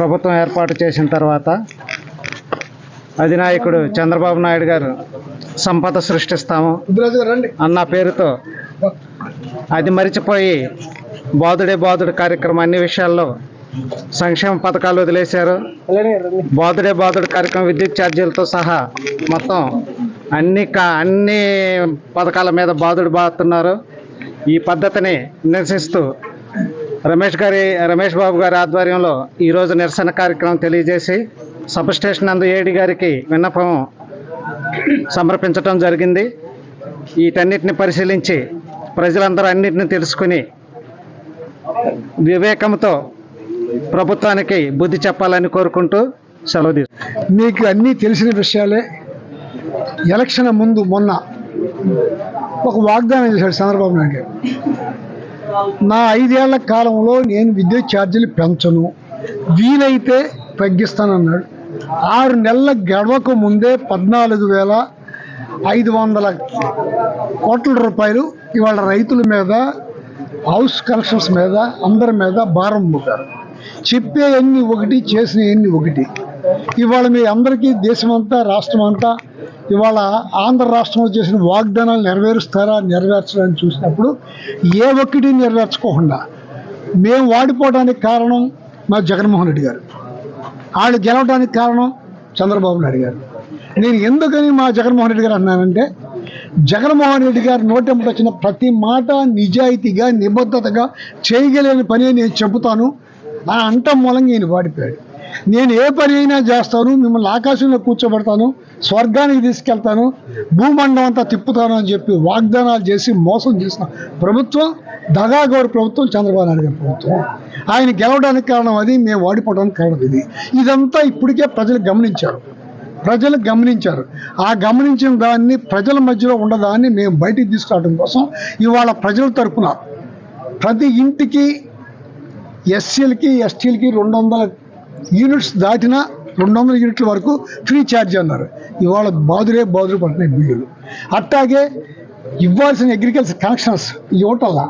ప్రభుత్వం ఏర్పాటు చేసిన తర్వాత అధినాయకుడు చంద్రబాబు నాయుడు గారు సంపద సృష్టిస్తాము అన్న పేరుతో అది మరిచిపోయి బాధుడే బాధుడు కార్యక్రమం అన్ని విషయాల్లో సంక్షేమ పథకాలు వదిలేశారు. బాధుడే బాధుడు కార్యక్రమం విద్యుత్ ఛార్జీలతో సహా మొత్తం అన్ని కా అన్ని పథకాల మీద బాధుడు బాగుతున్నారు ఈ పద్ధతిని నిరసిస్తూ రమేష్ గారి రమేష్ బాబు గారి ఆధ్వర్యంలో ఈరోజు నిరసన కార్యక్రమం తెలియజేసి సబ్ స్టేషన్ నందు ఏడి గారికి విన్నపం సమర్పించడం జరిగింది. వీటన్నిటిని పరిశీలించి ప్రజలందరూ అన్నిటిని తెలుసుకుని వివేకంతో ప్రభుత్వానికి బుద్ధి చెప్పాలని కోరుకుంటూ సెలవు మీకు అన్నీ తెలిసిన విషయాలే. ఎలక్షన్ ముందు మొన్న ఒక వాగ్దానం చేశాడు చంద్రబాబు నాయుడు నా ఐదేళ్ళ కాలంలో నేను విద్యుత్ ఛార్జీలు పెంచను. వీలైతే తగ్గిస్తానన్నాడు. ఆరు నెలల గడవక ముందే పద్నాలుగు వేల ఐదు వందల కోట్ల రూపాయలు ఇవాళ రైతుల మీద హౌస్ కలెక్షన్స్ మీద అందరి మీద భారం మోపారు. చెప్పే ఎన్ని ఒకటి చేసిన ఎన్ని ఒకటి. ఇవాళ మీ అందరికీ దేశమంతా రాష్ట్రం అంతా ఇవాళ ఆంధ్ర రాష్ట్రంలో చేసిన వాగ్దానాలు నెరవేరుస్తారా నెరవేర్చడానికి చూసినప్పుడు ఏ ఒక్కటి నెరవేర్చుకోకుండా మేము వాడిపోవడానికి కారణం మా జగన్మోహన్ రెడ్డి గారు. వాళ్ళు గెలవడానికి కారణం చంద్రబాబు నాయుడు గారు. నేను ఎందుకని మా జగన్మోహన్ రెడ్డి గారు అన్నానంటే జగన్మోహన్ రెడ్డి గారు నోటెంపుడు వచ్చిన ప్రతి మాట నిజాయితీగా నిబద్ధతగా చేయగలేని పని నేను చెబుతాను. ఆ అంటం మూలంగా ఈయన వాడిపోయాడు. నేను ఏ పని అయినా చేస్తాను మిమ్మల్ని ఆకాశంలో కూర్చోబెడతాను స్వర్గానికి తీసుకెళ్తాను భూమండం అంతా తిప్పుతాను అని చెప్పి వాగ్దానాలు చేసి మోసం చేసిన ప్రభుత్వం దగాగౌర ప్రభుత్వం చంద్రబాబు నాయుడు గారి ప్రభుత్వం. ఆయన గెలవడానికి కారణం అది మేము ఓడిపోవడానికి కారణం ఇది. ఇదంతా ఇప్పటికే ప్రజలు గమనించారు. ప్రజలు గమనించారు. ఆ గమనించిన దాన్ని ప్రజల మధ్యలో ఉండదాన్ని మేము బయటికి తీసుకురావడం కోసం ఇవాళ ప్రజల తరపున ప్రతి ఇంటికి ఎస్సీలకి ఎస్టీలకి రెండు వందల యూనిట్స్ దాటిన రెండు వందల యూనిట్ల వరకు ఫ్రీ ఛార్జ్ అన్నారు. ఇవాళ బాదురే బాదురు పడుతున్నాయి బిల్లులు. అట్టాగే ఇవ్వాల్సిన అగ్రికల్చర్ కనెక్షన్స్ ఇవ్వటల్లా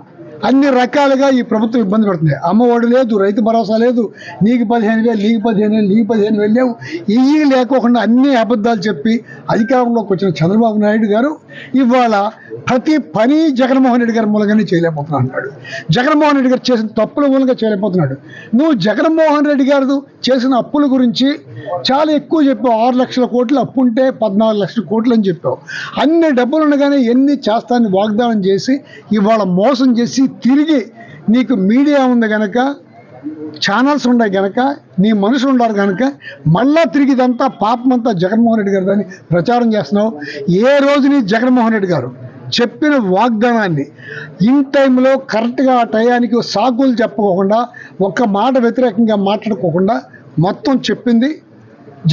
అన్ని రకాలుగా ఈ ప్రభుత్వం ఇబ్బంది పడుతుంది. అమ్మఒడి లేదు రైతు భరోసా లేదు నీకు పదిహేను వేలు నీకు పదిహేను వేలు నీకు పదిహేను వేలు లేవు. ఇవి లేకోకుండా అన్ని అబద్ధాలు చెప్పి అధికారంలోకి వచ్చిన చంద్రబాబు నాయుడు గారు ఇవాళ ప్రతి పని జగన్మోహన్ రెడ్డి గారి మూలంగానే చేయలేకపోతున్నాడు అన్నాడు. జగన్మోహన్ రెడ్డి గారు చేసిన తప్పుల మూలంగా చేయలేకపోతున్నాడు. నువ్వు జగన్మోహన్ రెడ్డి గారు చేసిన అప్పుల గురించి చాలా ఎక్కువ చెప్పావు. ఆరు లక్షల కోట్లు అప్పుంటే పద్నాలుగు లక్షల కోట్లు అని చెప్పావు. అన్ని డబ్బులు ఉండగానే ఎన్ని చేస్తానని వాగ్దానం చేసి ఇవాళ మోసం చేసి తిరిగి నీకు మీడియా ఉంది కనుక ఛానల్స్ ఉన్నాయి కనుక నీ మనుషులు ఉన్నారు కనుక మళ్ళా తిరిగి ఇదంతా పాపమంతా జగన్మోహన్ రెడ్డి గారు దాన్ని ప్రచారం చేస్తున్నావు. ఏ రోజుని జగన్మోహన్ రెడ్డి గారు చెప్పిన వాగ్దానాన్ని ఇన్ టైంలో కరెక్ట్గా ఆ టయానికి సాకులు చెప్పకోకుండా ఒక్క మాట వ్యతిరేకంగా మాట్లాడుకోకుండా మొత్తం చెప్పింది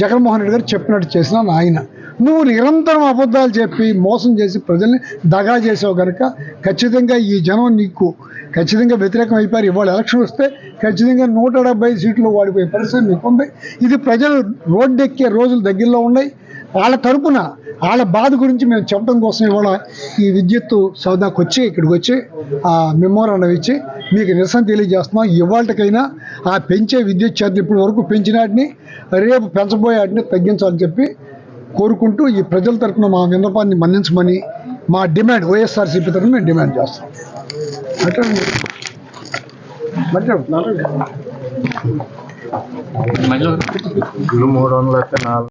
జగన్మోహన్ రెడ్డి గారు చెప్పినట్టు చేసిన ఆయన నువ్వు నిరంతరం అబద్ధాలు చెప్పి మోసం చేసి ప్రజల్ని దగా చేసావు కనుక ఖచ్చితంగా ఈ జనం నీకు ఖచ్చితంగా వ్యతిరేకం అయిపోయారు. ఇవాళ ఎలక్షన్ వస్తే ఖచ్చితంగా నూట డెబ్బై సీట్లు వాడిపోయే పరిస్థితి మీకు ఉంది. ఇది ప్రజలు రోడ్డెక్కే రోజులు దగ్గరలో ఉన్నాయి. వాళ్ళ తరపున వాళ్ళ బాధ గురించి మేము చెప్పడం కోసం ఇవాళ ఈ విద్యుత్ సౌదాకు వచ్చి ఇక్కడికి వచ్చి ఆ మెమోరాండం ఇచ్చి మీకు నిరసన తెలియజేస్తున్నాం ఇవాళకైనా ఆ పెంచే విద్యుత్ ఛార్జీలు ఇప్పటి వరకు పెంచినాటిని రేపు పెంచబోయే వాటిని తగ్గించాలని చెప్పి కోరుకుంటూ ఈ ప్రజల తరపున మా విన్నపాన్ని మన్నించమని మా డిమాండ్ వైఎస్ఆర్సీపీ తరఫున మేము డిమాండ్ చేస్తాం. మాట్లాడు. మూడు వందలు నాలుగు